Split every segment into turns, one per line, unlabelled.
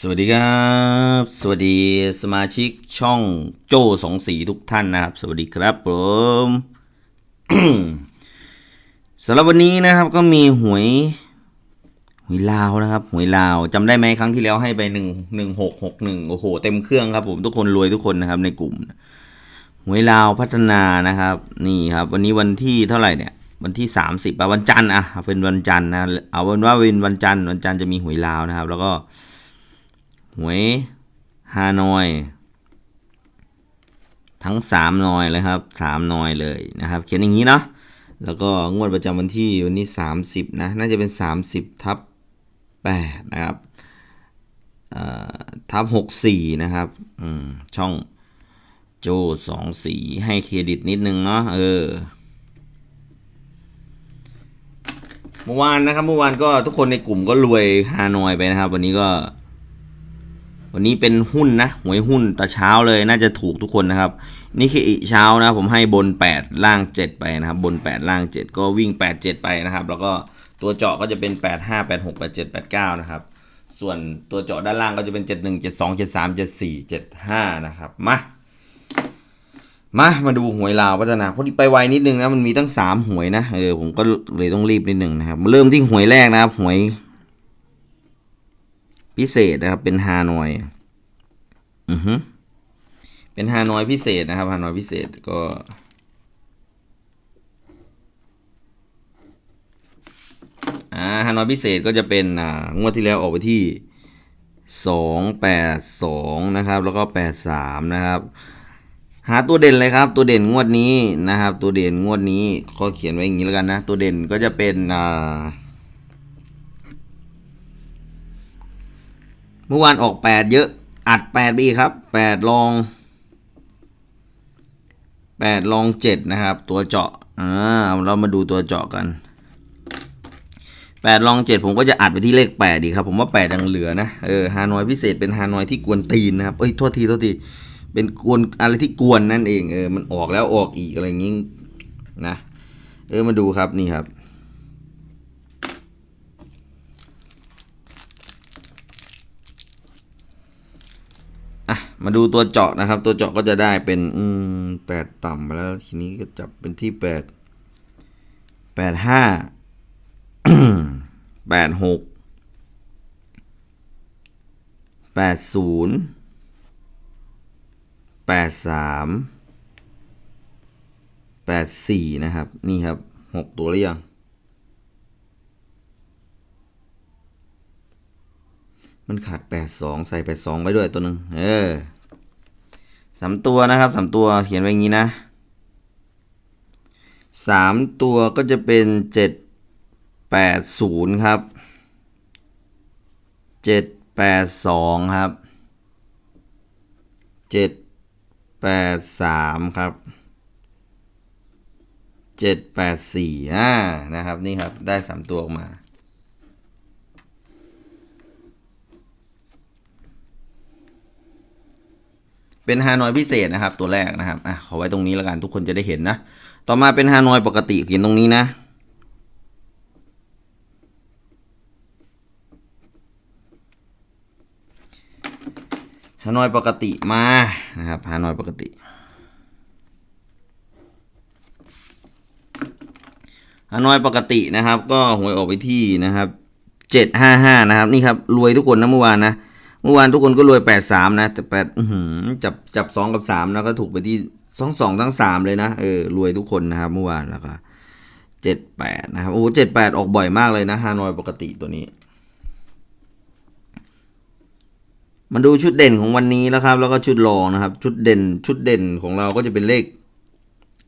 สวัสดีครับ สวัสดีสมาชิกช่องโจ้สองสีทุกท่านนะครับ สวัสดีครับผมสำหรับวันนี้นะครับก็มีหวยหวยลาวนะครับหวยลาวจำได้ไหมครั้งที่แล้วให้ไปหนึ่งหนึ่งหกหกหนึ่งโอ้โหเต็มเครื่องครับผมทุกคนรวยทุกคนนะครับในกลุ่มหวยลาวพัฒนานะครับ นี่ครับ วันนี้วันที่เท่าไหร่เนี่ย วันที่สามสิบวันจันทร์อะเป็นวันจันทร์นะเอาเป็นว่าเป็นวันจันทร์วันจันทร์จะมีหวยลาวนะครับ แล้วก็ หวยฮานอย ทั้งสามนอยเลยครับสามนอยเลยนะครับ เขียนอย่างนี้เนาะแล้วก็งวดประจำวันที่วันนี้สามสิบนะ น่าจะเป็นสามสิบทับแปดนะครับทับหกสี่นะครับช่องโจสองสีให้เครดิตนิดนึงเนาะเออเมื่อวานนะครับเมื่อวานก็ทุกคนในกลุ่มก็รวยฮานอยไปนะครับ วันนี้ก็ วันนี้เป็นหุ้นนะหวยหุ้นแต่เช้าเลยน่าจะถูกทุกคนนะครับ นี่คืออีเช้านะผมให้บน 8 ล่าง 7 ไปนะครับ บน 8 ล่าง 7 ก็วิ่ง 8 7 ไปนะครับ แล้วก็ตัวเจาะก็จะเป็น 8 5 8 6 8 7 8 9 นะครับ ส่วนตัวเจาะด้านล่างก็จะเป็น 7 1 7 2 7 3 7 4 7 5 นะครับ มามา มาดูหวยลาวพัฒนาพอดีไปไวนิดนึงนะ มันมีตั้ง 3 หวยนะ เออ ผมก็เลยต้องรีบนิดนึงนะครับ เริ่มที่หวยแรกนะครับ หวย พิเศษนะครับ เป็นฮานอยอือฮึเป็นฮานอยพิเศษนะครับฮานอยพิเศษก็อ่าฮานอยพิเศษก็จะเป็นอ่างวดที่แล้วออกไปที่สองแปดสองนะครับ แล้วก็แปดสามนะครับ หาตัวเด่นเลยครับ ตัวเด่นงวดนี้นะครับ ตัวเด่นงวดนี้ก็เขียนไว้อย่างนี้แล้วกันนะ ตัวเด่นก็จะเป็นอ่า เมื่อวานออกแปดเยอะ อัดแปดไปอีกครับแปดลองแปดลองเจ็ดนะครับ ตัวเจาะอ่าเรามาดูตัวเจาะกันแปดลองเจ็ดผมก็จะอัดไปที่เลขแปดดีครับ ผมว่าแปดยังเหลือนะเออฮานอยพิเศษเป็นฮานอยที่กวนตีนนะครับเอ้ยโทษทีโทษทีเป็นกวนอะไรที่กวนนั่นเองเออมันออกแล้วออกอีกอะไรอย่างงี้นะเออมาดูครับนี่ครับ อะมาดูตัวเจาะนะครับ ตัวเจาะก็จะได้เป็น อืมแปดต่ำไปแล้ว ทีนี้ก็จับเป็นที่แปดแปดห้าแปดหกแปดศูนย์แปดสามแปดสี่นะครับ นี่ครับหกตัวหรือยัง มันขาดแปดสองใส่แปดสองไปด้วยตัวหนึ่งเออสามตัวนะครับสามตัวเขียนไว้อย่างนี้นะสามตัวก็จะเป็นเจ็ดแปดศูนย์ครับเจ็ดแปดสองครับเจ็ดแปดสามครับเจ็ดแปดสี่อ่านะครับนี่ครับได้สามตัวออกมา เป็นฮานอยพิเศษนะครับ ตัวแรกนะครับอะขอไว้ตรงนี้แล้วกันทุกคนจะได้เห็นนะ ต่อมาเป็นฮานอยปกติเขียนตรงนี้นะ ฮานอยปกติมานะครับ ฮานอยปกติฮานอยปกตินะครับ ก็หวยออกไปที่นะครับเจ็ดห้าห้านะครับ นี่ครับรวยทุกคนนะเมื่อวานนะ เมื่อวานทุกคนก็รวยแปดสามนะ แต่แปดจับจับสองกับสามนะก็ถูกไปที่สองสองทั้งสามเลยนะเออรวยทุกคนนะครับเมื่อวานแล้วก็เจ็ดแปดนะครับโอ้เจ็ดแปดออกบ่อยมากเลยนะฮานอยปกติตัวนี้มาดูชุดเด่นของวันนี้แล้วครับ แล้วก็ชุดรองนะครับ ชุดเด่นชุดเด่นของเราก็จะเป็นเลข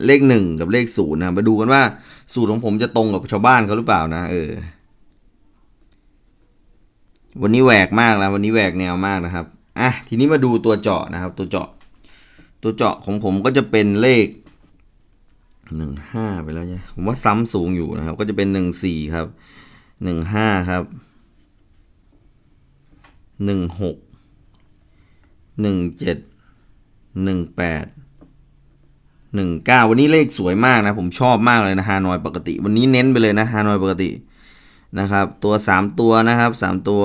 เลขหนึ่งกับเลขศูนย์นะมาดูกันว่าสูตรของผมจะตรงกับชาวบ้านเขาหรือเปล่านะ เออ วันนี้แหวกมากนะวันนี้แหวกแนวมากนะครับอะทีนี้มาดูตัวเจาะนะครับ ตัวเจาะ ตัวเจาะของผมก็จะเป็นเลขหนึ่งห้าไปแล้วเนี่ยผมว่าซ้ำสูงอยู่นะครับ ก็จะเป็นหนึ่งสี่ครับหนึ่งห้าครับหนึ่งหกหนึ่งเจ็ดหนึ่งแปดหนึ่งเก้าวันนี้เลขสวยมากนะ ผมชอบมากเลยนะฮานอยปกติ วันนี้เน้นไปเลยนะฮานอยปกติ นะครับ ตัวสามตัวนะครับสามตัว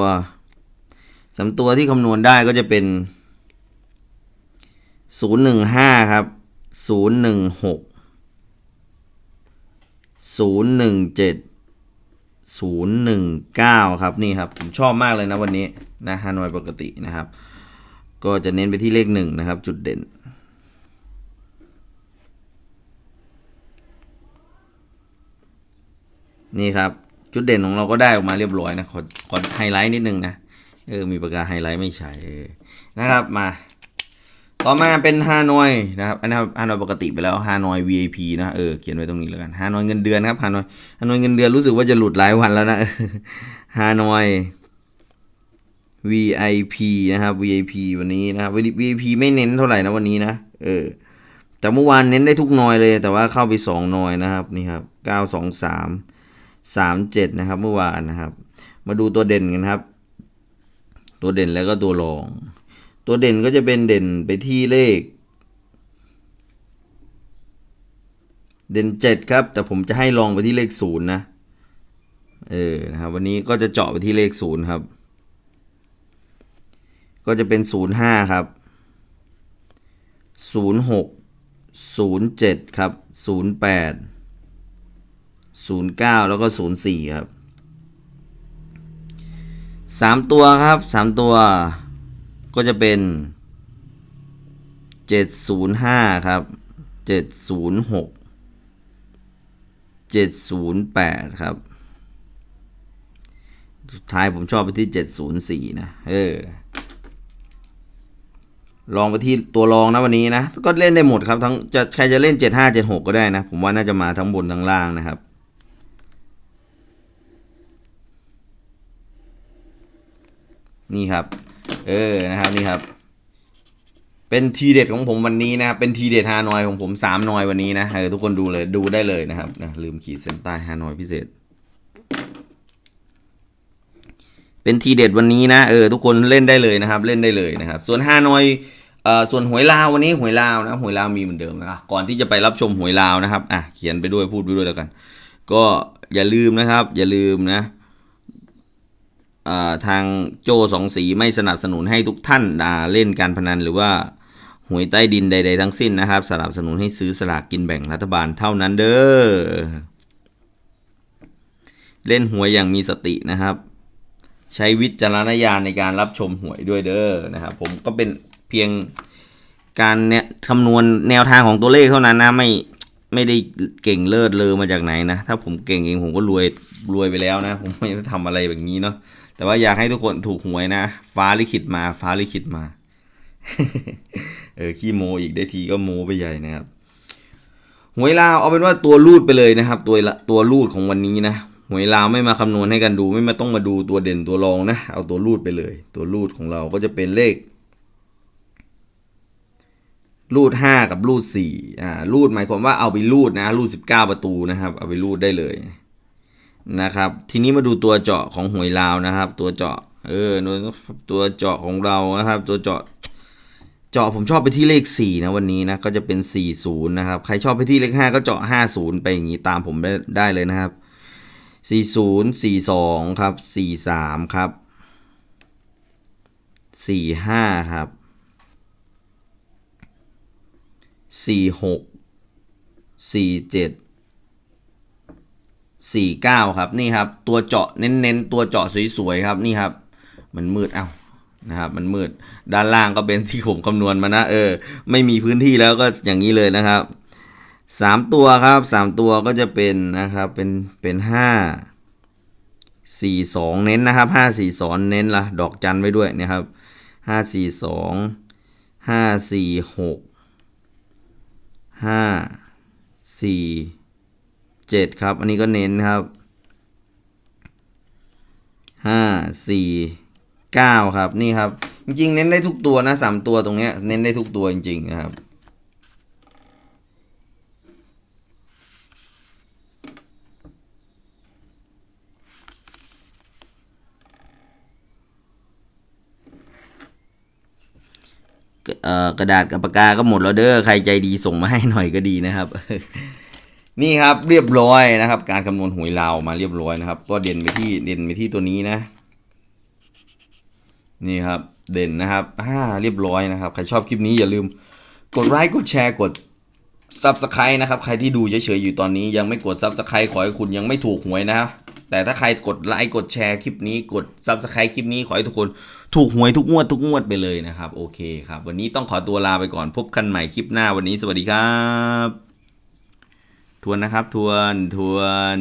สามตัวที่คำนวณได้ก็จะเป็นศูนย์หนึ่งห้าครับศูนย์หนึ่งหกศูนย์หนึ่งเจ็ดศูนย์หนึ่งเก้าครับนี่ครับ ผมชอบมากเลยนะวันนี้นะฮานอยปกตินะครับ ก็จะเน้นไปที่เลขหนึ่งนะครับ จุดเด่นนี่ครับ จุดเด่นของเราก็ได้ออกมาเรียบร้อยนะขอขอไฮไลท์นิดนึงนะเออมีปากกาไฮไลท์ไม่ใช่นะครับมา ต่อมาเป็นฮานอยนะครับอันนี้ฮานอยปกติไปแล้วฮานอย VIP นะเออเขียนไว้ตรงนี้แล้วกันฮานอยเงินเดือนครับฮานอยฮานอยเงินเดือนรู้สึกว่าจะหลุดหลายวันแล้วนะฮานอย VIP นะครับ VIP วันนี้นะครับ VIP ไม่เน้นเท่าไหร่นะวันนี้นะเออแต่เมื่อวานเน้นได้ทุกนอยเลย แต่ว่าเข้าไปสองนอยนะครับนี่ครับเก้าสองสาม สามเจ็ดนะครับ เมื่อวานนะครับ มาดูตัวเด่นกันครับ ตัวเด่นแล้วก็ตัวรอง ตัวเด่นก็จะเป็นเด่นไปที่เลข เด่นเจ็ดครับ แต่ผมจะให้ลองไปที่เลขศูนย์นะ เออนะครับ วันนี้ก็จะเจาะไปที่เลขศูนย์ครับ ก็จะเป็นศูนย์ห้าครับศูนย์หกศูนย์เจ็ดครับศู นย์แปดศูนย์เก้าแล้วก็ศูนย์สี่ครับสามตัวครับสามตัวก็จะเป็นเจ็ดศูนย์ห้าครับเจ็ดศูนย์หกเจ็ดศูนย์แปดครับ สุดท้ายผมชอบไปที่เจ็ดศูนย์สี่นะ เออ ลองไปที่ตัวรองนะวันนี้นะ ก็เล่นได้หมดครับทั้งจะใครจะเล่นเจ็ดห้าเจ็ดหกก็ได้นะ ผมว่าน่าจะมาทั้งบนทั้งล่างนะครับ นี่ครับ เออนะครับนี่ครับ เป็นทีเด็ดของผมวันนี้นะครับเป็นทีเด็ดฮานอยของผมสามนอยวันนี้นะเออทุกคนดูเลยดูได้เลยนะครับนะลืมขีดเส้นใต้ฮานอยพิเศษ เป็นทีเด็ดวันนี้นะเออทุกคนเล่นได้เลยนะครับ เล่นได้เลยนะครับ ส่วนฮานอยเอ่อส่วนหวยลาววันนี้หวยลาวนะหวยลาวมีเหมือนเดิมนะครับก่อนที่จะไปรับชมหวยลาวนะครับอะเขียนไปด้วยพูดไปด้วยแล้วกัน ก็อย่าลืมนะครับ อย่าลืมนะ ทางโจสองสีไม่สนับสนุนให้ทุกท่านาเล่นการพนันหรือว่าหวยใต้ดินใด ๆ ทั้งสิ้นนะครับ สนับสนุนให้ซื้อสลากกินแบ่งรัฐบาลเท่านั้นเด้อเล่นหวยอย่างมีสตินะครับ ใช้วิจารณญาณในการรับชมหวยด้วยเด้อนะครับ ผมก็เป็นเพียงการเนี่ยคำนวณแนวทางของตัวเลขเท่านั้นนะไม่ ไม่ได้เก่งเลิศเลอมาจากไหนนะ ถ้าผมเก่งเองผมก็รวยรวยไปแล้วนะ ผมไม่ได้ทำอะไรแบบนี้เนาะแต่ว่าอยากให้ทุกคนถูกหวยนะ ฟ้าลิขิตมา ฟ้าลิขิตมา เออขี้โมอีกได้ทีก็โมไปใหญ่นะครับหวยลาวเอาเป็นว่าตัวรูดไปเลยนะครับ ตัวละตัวรูดของวันนี้นะหวยลาวไม่มาคำนวณให้กันดู ไม่มาต้องมาดูตัวเด่นตัวรองนะ เอาตัวรูดไปเลย ตัวรูดของเราก็จะเป็นเลข รูดห้ากับรูดสี่อ่ารูดหมายความว่าเอาไปรูดนะรูดสิบเก้าประตูนะครับ เอาไปรูดได้เลยนะครับ ทีนี้มาดูตัวเจาะของหวยลาวนะครับ ตัวเจาะเออตัวเจาะของเรานะครับ ตัวเจาะเจาะผมชอบไปที่เลขสี่นะวันนี้นะก็จะเป็นสี่ศูนย์นะครับ ใครชอบไปที่เลขห้าก็เจาะห้าศูนย์ไปอย่างนี้ตามผมได้ได้เลยนะครับสี่ศูนย์สี่สองครับสี่สามครับสี่ห้าครับ สี่หกสี่เจ็ดสี่เก้าครับนี่ครับ ตัวเจาะเน้นๆ ตัวเจาะสวยๆครับนี่ครับ มันมืดเอ้านะครับมันมืดด้านล่างก็เป็นที่ผมคำนวณมานะเออ ไม่มีพื้นที่แล้วก็อย่างนี้เลยนะครับสามตัวครับสามตัวก็จะเป็นนะครับเป็นเป็นห้าสี่สองเน้นนะครับห้าสี่สองเน้นละดอกจันไว้ด้วยนะครับห้าสี่สองห้าสี่หก ห้าสี่เจ็ดครับ อันนี้ก็เน้นครับห้าสี่เก้าครับนี่ครับ จริงๆ เน้นได้ทุกตัวนะสามตัวตรงเนี้ยเน้นได้ทุกตัวจริงๆนะครับ กระดาษกับปากกาก็หมดแล้วเด้อใครใจดีส่งมาให้หน่อยก็ดีนะครับ นี่ครับเรียบร้อยนะครับ การคำนวณหวยลาวมาเรียบร้อยนะครับ ก็เด่นไปที่เด่นไปที่ตัวนี้นะ นี่ครับเด่นนะครับอ่าเรียบร้อยนะครับ ใครชอบคลิปนี้อย่าลืมกดไลค์กดแชร์กด Subscribe นะครับ ใครที่ดูเฉยๆอยู่ตอนนี้ยังไม่กด Subscribe ขอให้คุณยังไม่ถูกหวยนะครับ แต่ถ้าใครกดไลค์กดแชร์คลิปนี้กด Subscribe คลิปนี้ขอให้ทุกคนถูกหวยทุกงวดทุกงวดไปเลยนะครับ โอเคครับ วันนี้ต้องขอตัวลาไปก่อนพบกันใหม่คลิปหน้าวันนี้สวัสดีครับ ทวนนะครับ ทวนทวน